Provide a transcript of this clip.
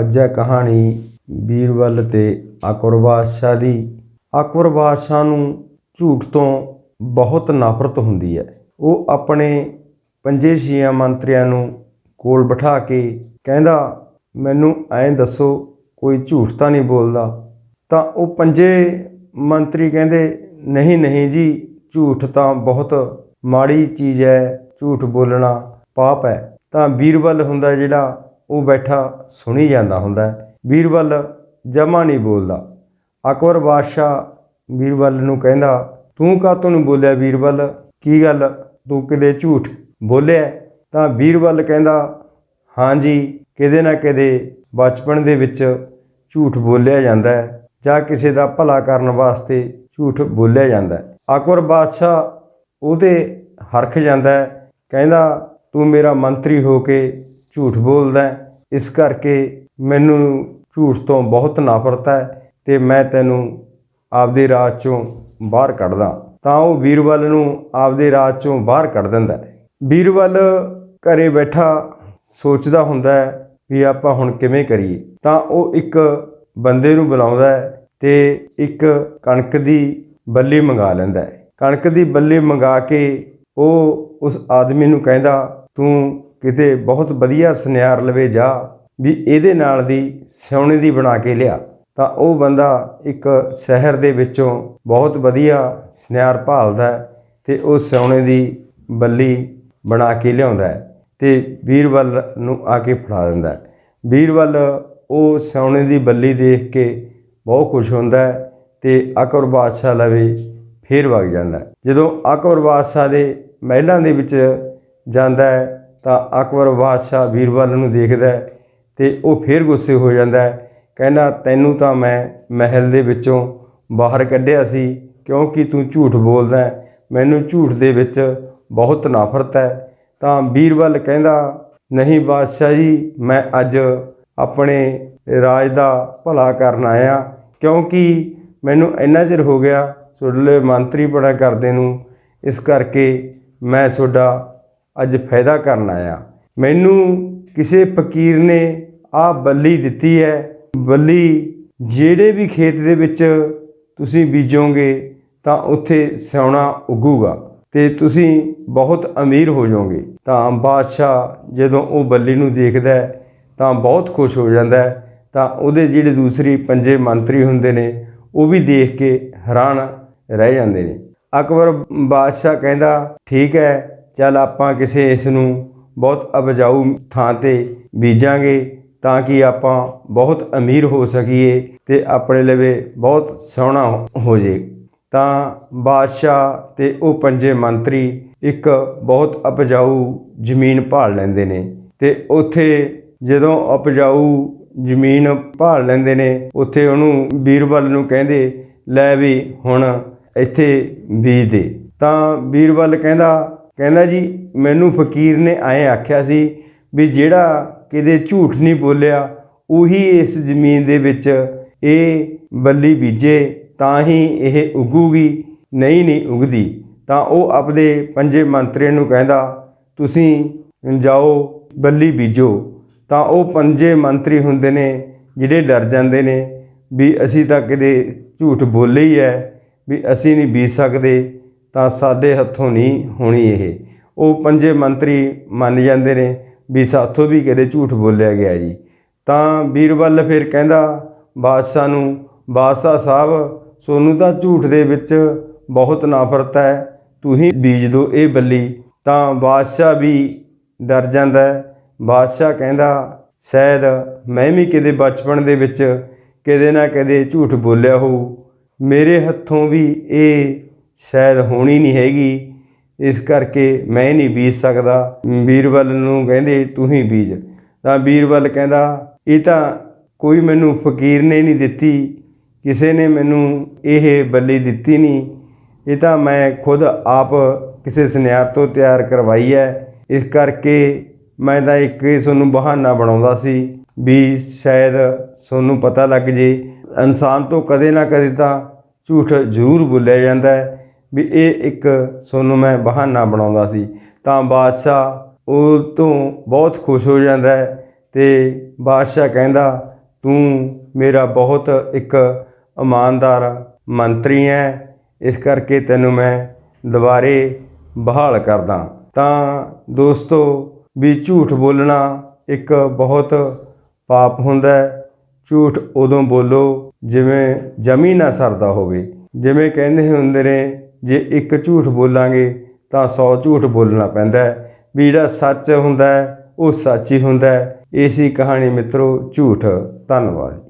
ਅੱਜ ਹੈ ਕਹਾਣੀ ਬੀਰਬਲ ਤੇ ਅਕਬਰ ਬਾਦਸ਼ਾਹ ਦੀ। ਅਕਬਰ ਬਾਦਸ਼ਾਹ ਨੂੰ ਝੂਠ ਤੋਂ ਬਹੁਤ ਨਫ਼ਰਤ ਹੁੰਦੀ ਹੈ। ਉਹ ਆਪਣੇ ਪੰਜੇ ਛੇਆਂ ਮੰਤਰੀਆਂ ਨੂੰ ਕੋਲ ਬਿਠਾ ਕੇ ਕਹਿੰਦਾ, ਮੈਨੂੰ ਐਂ ਦੱਸੋ, ਕੋਈ ਝੂਠ ਤਾਂ ਨਹੀਂ ਬੋਲਦਾ? ਤਾਂ ਉਹ ਪੰਜੇ ਮੰਤਰੀ ਕਹਿੰਦੇ, ਨਹੀਂ ਨਹੀਂ ਜੀ, ਝੂਠ ਤਾਂ ਬਹੁਤ ਮਾੜੀ ਚੀਜ਼ ਹੈ, ਝੂਠ ਬੋਲਣਾ ਪਾਪ ਹੈ। ਤਾਂ ਬੀਰਬਲ ਹੁੰਦਾ ਜਿਹੜਾ ਉਹ ਬੈਠਾ ਸੁਣੀ ਜਾਂਦਾ ਹੁੰਦਾ ਹੈ। ਬੀਰਬਲ ਜਮਾ ਨਹੀਂ ਬੋਲਦਾ। ਅਕਬਰ ਬਾਦਸ਼ਾਹ ਬੀਰਬਲ ਨੂੰ ਕਹਿੰਦਾ, ਤੂੰ ਕਾਹਤੋਂ ਨਹੀਂ ਬੋਲਿਆ ਬੀਰਬਲ? ਕੀ ਗੱਲ? ਤੂੰ ਕਿਤੇ ਝੂਠ ਬੋਲਿਆ? ਤਾਂ ਬੀਰਬਲ ਕਹਿੰਦਾ ਹਾਂਜੀ ਕਿਤੇ ਨਾ ਕਿਤੇ ਬਚਪਨ ਦੇ ਵਿੱਚ ਝੂਠ ਬੋਲਿਆ ਜਾਂਦਾ ਹੈ ਜਾਂ ਕਿਸੇ ਦਾ ਭਲਾ ਕਰਨ ਵਾਸਤੇ ਝੂਠ ਬੋਲਿਆ ਜਾਂਦਾ ਹੈ। ਅਕਬਰ ਬਾਦਸ਼ਾਹ ਉਹਦੇ ਹਰਖ ਜਾਂਦਾ ਹੈ, ਕਹਿੰਦਾ, ਤੂੰ ਮੇਰਾ ਮੰਤਰੀ ਹੋ ਕੇ ਝੂਠ ਬੋਲਦਾ ਇਸ ਕਰਕੇ ਮੈਨੂੰ ਝੂਠ ਤੋਂ ਬਹੁਤ ਨਫ਼ਰਤ ਹੈ ਤੇ ਮੈਂ ਤੈਨੂੰ ਆਪਦੇ ਰਾਜ ਚੋਂ ਬਾਹਰ ਕੱਢਦਾ। ਤਾਂ ਉਹ ਬੀਰਬਲ ਨੂੰ ਆਪਦੇ ਰਾਜ ਚੋਂ ਬਾਹਰ ਕੱਢ ਦਿੰਦਾ ਹੈ। ਬੀਰਬਲ ਘਰੇ ਬੈਠਾ ਸੋਚਦਾ ਹੁੰਦਾ ਹੈ ਵੀ ਆਪਾਂ ਹੁਣ ਕਿਵੇਂ ਕਰੀਏ। ਤਾਂ ਉਹ ਇੱਕ ਬੰਦੇ ਨੂੰ ਬੁਲਾਉਂਦਾ ਹੈ ਤੇ ਇੱਕ ਕਣਕ ਦੀ ਬੱਲੀ ਮੰਗਾ ਲੈਂਦਾ ਹੈ। ਕਣਕ ਦੀ ਬੱਲੀ ਮੰਗਾ ਕੇ ਉਹ ਉਸ ਆਦਮੀ ਨੂੰ ਕਹਿੰਦਾ, ਤੂੰ ਕਿਤੇ ਬਹੁਤ ਵਧੀਆ ਸੁਨਿਆਰ ਲਵੇ ਜਾ, ਵੀ ਇਹਦੇ ਨਾਲ ਦੀ ਸਿਉਣੇ ਦੀ ਬਣਾ ਕੇ ਲਿਆ, ਤਾਂ ਉਹ ਬੰਦਾ ਇੱਕ ਸ਼ਹਿਰ ਦੇ ਵਿੱਚੋਂ ਬਹੁਤ ਵਧੀਆ ਸੁਨਿਆਰ ਭਾਲਦਾ ਹੈ ਤੇ ਉਹ ਸਿਉਣੇ ਦੀ ਬੱਲੀ ਬਣਾ ਕੇ ਲਿਆਉਂਦਾ ਹੈ ਤੇ ਬੀਰਬਲ ਨੂੰ ਆ ਕੇ ਫੜਾ ਦਿੰਦਾ ਵੀਰਵਲ ਉਹ ਸਿਉਣੇ ਦੀ ਬੱਲੀ ਦੇਖ ਕੇ ਬਹੁਤ ਖੁਸ਼ ਹੁੰਦਾ ਹੈ ਤੇ ਅਕਬਰ ਬਾਦਸ਼ਾਹ ਲਵੇ ਫੇਰ ਵਗ ਜਾਂਦਾ ਜਦੋਂ ਅਕਬਰ ਬਾਦਸ਼ਾਹ ਦੇ ਮਹਿਲਾਂ ਦੇ ਵਿੱਚ ਜਾਂਦਾ ਤਾਂ ਅਕਬਰ ਬਾਦਸ਼ਾਹ ਬੀਰਬਲ ਨੂੰ ਦੇਖਦਾ ਹੈ ਤੇ ਉਹ ਫੇਰ ਗੁੱਸੇ ਹੋ ਜਾਂਦਾ ਕਹਿੰਦਾ, ਤੈਨੂੰ ਤਾਂ ਮੈਂ ਮਹਿਲ ਦੇ ਵਿੱਚੋਂ ਬਾਹਰ ਕੱਢਿਆ ਸੀ, ਕਿਉਂਕਿ ਤੂੰ ਝੂਠ ਬੋਲਦਾ ਮੈਨੂੰ ਝੂਠ ਦੇ ਵਿੱਚ ਬਹੁਤ ਨਫ਼ਰਤ ਹੈ। ਤਾਂ ਬੀਰਬਲ ਕਹਿੰਦਾ, ਨਹੀਂ ਬਾਦਸ਼ਾਹ ਜੀ, ਮੈਂ ਅੱਜ ਆਪਣੇ ਰਾਜ ਦਾ ਭਲਾ ਕਰਨ ਆਇਆ, ਕਿਉਂਕਿ ਮੈਨੂੰ ਇੰਨਾ ਚਿਰ ਹੋ ਗਿਆ ਤੁਹਾਡੇ ਮੰਤਰੀ ਬਣਾ ਕਰਦੇ ਨੂੰ। ਇਸ ਕਰਕੇ ਮੈਂ ਤੁਹਾਡਾ ਅੱਜ ਫਾਇਦਾ ਕਰਨ ਆਇਆ। ਮੈਨੂੰ ਕਿਸੇ ਫਕੀਰ ਨੇ ਆ ਬੱਲੀ ਦਿੱਤੀ ਹੈ। ਬੱਲੀ, ਜਿਹੜੇ ਵੀ ਖੇਤ ਦੇ ਵਿੱਚ ਤੁਸੀਂ ਬੀਜੋਗੇ, ਤਾਂ ਉੱਥੇ ਸਿਉਣਾ ਉੱਗੂਗਾ ਤੇ ਤੁਸੀਂ ਬਹੁਤ ਅਮੀਰ ਹੋ ਜਾਓਗੇ। ਤਾਂ ਬਾਦਸ਼ਾਹ ਜਦੋਂ ਉਹ ਬੱਲੀ ਨੂੰ ਦੇਖਦਾ ਤਾਂ ਬਹੁਤ ਖੁਸ਼ ਹੋ ਜਾਂਦਾ ਤਾਂ ਉਹਦੇ ਜਿਹੜੇ ਦੂਸਰੀ ਪੰਜੇ ਮੰਤਰੀ ਹੁੰਦੇ ਨੇ, ਉਹ ਵੀ ਦੇਖ ਕੇ ਹੈਰਾਨ ਰਹਿ ਜਾਂਦੇ ਨੇ। ਅਕਬਰ ਬਾਦਸ਼ਾਹ ਕਹਿੰਦਾ, ਠੀਕ ਹੈ ਚੱਲ ਆਪਾਂ ਕਿਸੇ ਇਸ ਨੂੰ ਬਹੁਤ ਉਪਜਾਊ ਥਾਂ ਤੇ ਬੀਜਾਂਗੇ ਤਾਂ ਕਿ ਆਪਾਂ ਬਹੁਤ ਅਮੀਰ ਹੋ ਸਕੀਏ ਤੇ ਆਪਣੇ ਲਵੇ ਬਹੁਤ ਸੋਹਣਾ ਹੋ ਜੇ। ਤਾਂ ਬਾਦਸ਼ਾਹ ਤੇ ਉਹ ਪੰਜੇ ਮੰਤਰੀ ਇੱਕ ਬਹੁਤ ਉਪਜਾਊ ਜ਼ਮੀਨ ਭਾਲ ਲੈਂਦੇ ਨੇ ਤੇ ਉੱਥੇ ਜਦੋਂ ਉਪਜਾਊ ਜ਼ਮੀਨ ਭਾਲ ਲੈਂਦੇ ਨੇ, ਉੱਥੇ ਉਹਨੂੰ ਬੀਰਬਲ ਨੂੰ ਕਹਿੰਦੇ, ਲੈ ਵੀ ਹੁਣ ਇੱਥੇ ਬੀਜ ਦੇ। ਤਾਂ ਬੀਰਬਲ ਕਹਿੰਦਾ ਕਹਿੰਦਾ ਜੀ, ਮੈਨੂੰ ਫਕੀਰ ਨੇ ਐਂ ਆਖਿਆ ਸੀ ਵੀ ਜਿਹੜਾ ਕਿਤੇ ਝੂਠ ਨਹੀਂ ਬੋਲਿਆ, ਉਹੀ ਇਸ ਜ਼ਮੀਨ ਦੇ ਵਿੱਚ ਇਹ ਬੱਲੀ ਬੀਜੇ, ਤਾਂ ਹੀ ਇਹ ਉਗੂਗੀ। ਨਹੀਂ ਨਹੀਂ ਉਗਦੀ। ਤਾਂ ਉਹ ਆਪਦੇ ਪੰਜੇ ਮੰਤਰੀਆਂ ਨੂੰ ਕਹਿੰਦਾ, ਤੁਸੀਂ ਜਾਓ, ਬੱਲੀ ਬੀਜੋ। ਤਾਂ ਉਹ ਪੰਜੇ ਮੰਤਰੀ ਹੁੰਦੇ ਨੇ, ਜਿਹੜੇ ਡਰ ਜਾਂਦੇ ਨੇ ਵੀ ਅਸੀਂ ਤਾਂ ਕਿਤੇ ਝੂਠ ਬੋਲੇ ਹੀ ਹੈ ਵੀ ਅਸੀਂ ਨਹੀਂ ਬੀਜ ਸਕਦੇ। ਤਾਂ ਸਾਡੇ ਹੱਥੋਂ ਨਹੀਂ ਹੋਣੀ ਇਹ। ਉਹ ਪੰਜੇ ਮੰਤਰੀ ਮੰਨ ਜਾਂਦੇ ਨੇ ਵੀ ਸਾਥੋਂ ਵੀ ਕਦੇ ਝੂਠ ਬੋਲਿਆ ਗਿਆ ਜੀ। ਤਾਂ ਬੀਰਬਲ ਫਿਰ ਕਹਿੰਦਾ, ਬਾਦਸ਼ਾਹ ਨੂੰ, ਬਾਦਸ਼ਾਹ ਸਾਹਿਬ, ਸੋਨੂੰ ਤਾਂ ਝੂਠ ਦੇ ਵਿੱਚ ਬਹੁਤ ਨਫ਼ਰਤ ਹੈ। ਤੁਸੀਂ ਬੀਜ ਦੋ ਇਹ ਬੱਲੀ। ਤਾਂ ਬਾਦਸ਼ਾਹ ਵੀ ਡਰ ਜਾਂਦਾ ਬਾਦਸ਼ਾਹ ਕਹਿੰਦਾ, ਸ਼ਾਇਦ ਮੈਂ ਵੀ ਕਿਤੇ ਬਚਪਨ ਦੇ ਵਿੱਚ ਕਿਤੇ ਨਾ ਕਿਤੇ ਝੂਠ ਬੋਲਿਆ ਹੋਊ। ਮੇਰੇ ਹੱਥੋਂ ਵੀ ਇਹ ਸ਼ਾਇਦ ਹੋਣੀ ਨਹੀਂ ਹੈਗੀ। ਇਸ ਕਰਕੇ ਮੈਂ ਨਹੀਂ ਬੀਜ ਸਕਦਾ। ਬੀਰਬਲ ਨੂੰ ਕਹਿੰਦੇ, ਤੂੰ ਹੀ ਬੀਜ। ਤਾਂ ਬੀਰਬਲ ਕਹਿੰਦਾ, ਇਹ ਤਾਂ ਕੋਈ ਮੈਨੂੰ ਫਕੀਰ ਨੇ ਨਹੀਂ ਦਿੱਤੀ। ਕਿਸੇ ਨੇ ਮੈਨੂੰ ਇਹ ਬੱਲੀ ਦਿੱਤੀ ਨਹੀਂ। ਇਹ ਤਾਂ ਮੈਂ ਖੁਦ ਆਪ ਕਿਸੇ ਸੁਨਿਆਰ ਤੋਂ ਤਿਆਰ ਕਰਵਾਈ ਹੈ। ਇਸ ਕਰਕੇ ਮੈਂ ਤਾਂ ਇੱਕ ਹੀ ਤੁਹਾਨੂੰ ਬਹਾਨਾ ਬਣਾਉਂਦਾ ਸੀ ਵੀ ਸ਼ਾਇਦ ਤੁਹਾਨੂੰ ਪਤਾ ਲੱਗ ਜੇ। ਇਨਸਾਨ ਤੋਂ ਕਦੇ ਨਾ ਕਦੇ ਤਾਂ ਝੂਠ ਜ਼ਰੂਰ ਬੋਲਿਆ ਜਾਂਦਾ ਹੈ। ਵੀ ਇਹ ਇੱਕ ਤੁਹਾਨੂੰ ਮੈਂ ਬਹਾਨਾ ਬਣਾਉਂਦਾ ਸੀ। ਤਾਂ ਬਾਦਸ਼ਾਹ ਉਹ ਤੋਂ ਬਹੁਤ ਖੁਸ਼ ਹੋ ਜਾਂਦਾ ਹੈ ਤੇ ਬਾਦਸ਼ਾਹ ਕਹਿੰਦਾ, ਤੂੰ ਮੇਰਾ ਬਹੁਤ ਇੱਕ ਇਮਾਨਦਾਰ ਮੰਤਰੀ ਹੈ। ਇਸ ਕਰਕੇ ਤੈਨੂੰ ਮੈਂ ਦੁਬਾਰੇ ਬਹਾਲ ਕਰਦਾ ਤਾਂ ਦੋਸਤੋ, ਵੀ ਝੂਠ ਬੋਲਣਾ ਇੱਕ ਬਹੁਤ ਪਾਪ ਹੁੰਦਾ ਹੈ। ਝੂਠ ਉਦੋਂ ਬੋਲੋ ਜਿਵੇਂ ਜਮੀ ਨਾ ਸਰਦਾ ਹੋਵੇ। ਜਿਵੇਂ ਕਹਿੰਦੇ ਹੁੰਦੇ ਨੇ ਜੇ ਇੱਕ ਝੂਠ ਬੋਲਾਂਗੇ ਤਾਂ 100 ਝੂਠ ਬੋਲਣਾ ਪੈਂਦਾ ਹੈ। ਵੀ ਜਿਹੜਾ ਸੱਚ ਹੁੰਦਾ ਹੈ, ਉਹ ਸੱਚ ਹੀ ਹੁੰਦਾ ਹੈ। ਇਸੀ ਕਹਾਣੀ ਮਿੱਤਰੋ, ਝੂਠ ਧੰਨਵਾਦ।